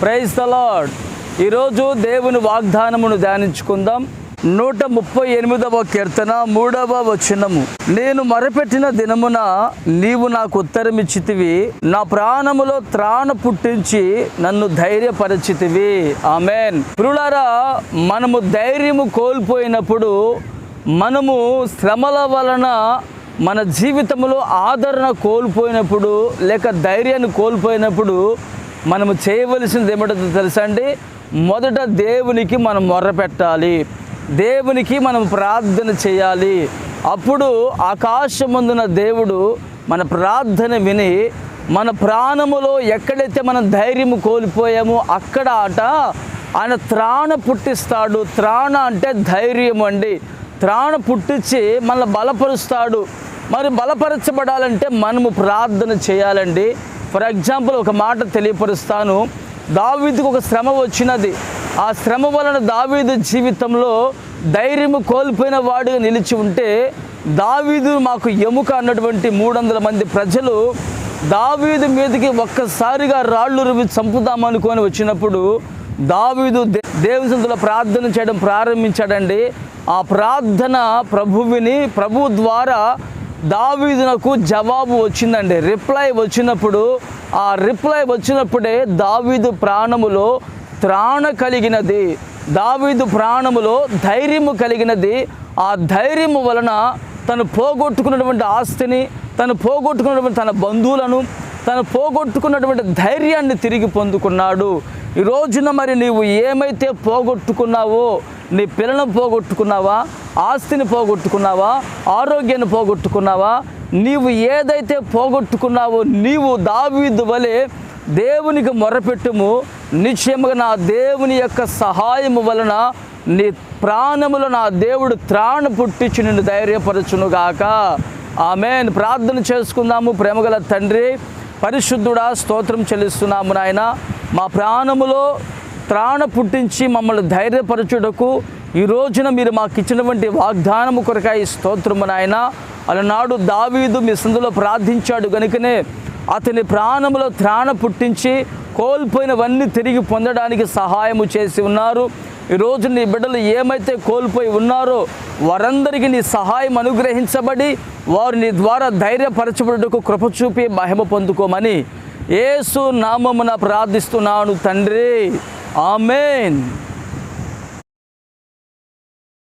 Praise the lord ఈరోజు దేవుని వాగ్దానమును ధ్యానించుకుందాం. నూట ముప్పై ఎనిమిదవ కీర్తన మూడవ వచనము. నేను మరపెట్టిన దినమున నీవు నాకు ఉత్తరమిచ్చితివి. నా ప్రాణములో త్రాణ పుట్టించి నన్ను ధైర్యపరచితివి. ఆమెన్. పురులారా మనము ధైర్యము కోల్పోయినప్పుడు మనము శ్రమల వలన మన జీవితంలో ఆదరణ కోల్పోయినప్పుడు లేక ధైర్యాన్ని కోల్పోయినప్పుడు మనము చేయవలసింది ఏమిటో తెలుసా అండి? మొదట దేవునికి మనం మొర్ర పెట్టాలి. దేవునికి మనం ప్రార్థన చేయాలి. అప్పుడు ఆకాశమందున దేవుడు మన ప్రార్థన విని మన ప్రాణములో ఎక్కడైతే మనం ధైర్యం కోల్పోయామో అక్కడ ఆట ఆయన త్రాణ పుట్టిస్తాడు. త్రాణ అంటే ధైర్యం అండి. త్రాణ పుట్టించి మనల్ని బలపరుస్తాడు. మరి బలపరచబడాలంటే మనము ప్రార్థన చేయాలండి. ఫర్ ఎగ్జాంపుల్ ఒక మాట తెలియపరుస్తాను. దావీదుకు ఒక శ్రమ వచ్చినది. ఆ శ్రమ వలన దావీదు జీవితంలో ధైర్యము కోల్పోయిన వాడుగా నిలిచి ఉంటే దావీదు మాకు ఎముక అన్నటువంటి మూడు వందల మంది ప్రజలు దావీదు మీదకి ఒక్కసారిగా రాళ్ళు రువి చంపుదామనుకొని వచ్చినప్పుడు దావీదు దే- దేవుని సందులో ప్రార్థన చేయడం ప్రారంభించాడండి. ఆ ప్రార్థన ప్రభువిని ప్రభు ద్వారా దావీదునకు జవాబు వచ్చిందండి. రిప్లై వచ్చినప్పుడు ఆ రిప్లై వచ్చినప్పుడే దావీదు ప్రాణములో త్రాణ కలిగినది. దావీదు ప్రాణములో ధైర్యము కలిగినది. ఆ ధైర్యము వలన తను పోగొట్టుకున్నటువంటి ఆస్తిని తను పోగొట్టుకున్నటువంటి తన బంధువులను తను పోగొట్టుకున్నటువంటి ధైర్యాన్ని తిరిగి పొందుకున్నాడు. ఈ రోజున మరి నీవు ఏమైతే పోగొట్టుకున్నావో నీ పిల్లలను పోగొట్టుకున్నావా? ఆస్తిని పోగొట్టుకున్నావా? ఆరోగ్యాన్ని పోగొట్టుకున్నావా? నీవు ఏదైతే పోగొట్టుకున్నావో నీవు దావీదు వలె దేవునికి మొరపెట్టుము. నిశ్చయముగా నా దేవుని యొక్క సహాయము వలన నీ ప్రాణములో నా దేవుడు త్రాణ పుట్టించి నిన్ను ధైర్యపరచునుగాక. ఆమెన్. ప్రార్థన చేసుకుందాము. ప్రేమగల తండ్రి పరిశుద్ధుడా స్తోత్రం చెల్లిస్తున్నాము నాయన. మా ప్రాణములో త్రాణ పుట్టించి మమ్మల్ని ధైర్యపరచుటకు ఈ రోజున మీరు మాకు ఇచ్చినటువంటి వాగ్దానము కొరకాయ స్తోత్రము నాయన. అలనాడు దావీదు మీ సందులో ప్రార్థించాడు కనుకనే అతని ప్రాణములో త్రాణ పుట్టించి కోల్పోయినవన్నీ తిరిగి పొందడానికి సహాయము చేసి ఉన్నారు. ఈరోజు నీ బిడ్డలు ఏమైతే కోల్పోయి ఉన్నారో వారందరికీ నీ సహాయం అనుగ్రహించబడి వారు నీ ద్వారా ధైర్యపరచబడుటకు కృప చూపి మహిమ పొందుకోమని ఏసు నామమున ప్రార్థిస్తున్నాను తండ్రి. ఆమెన్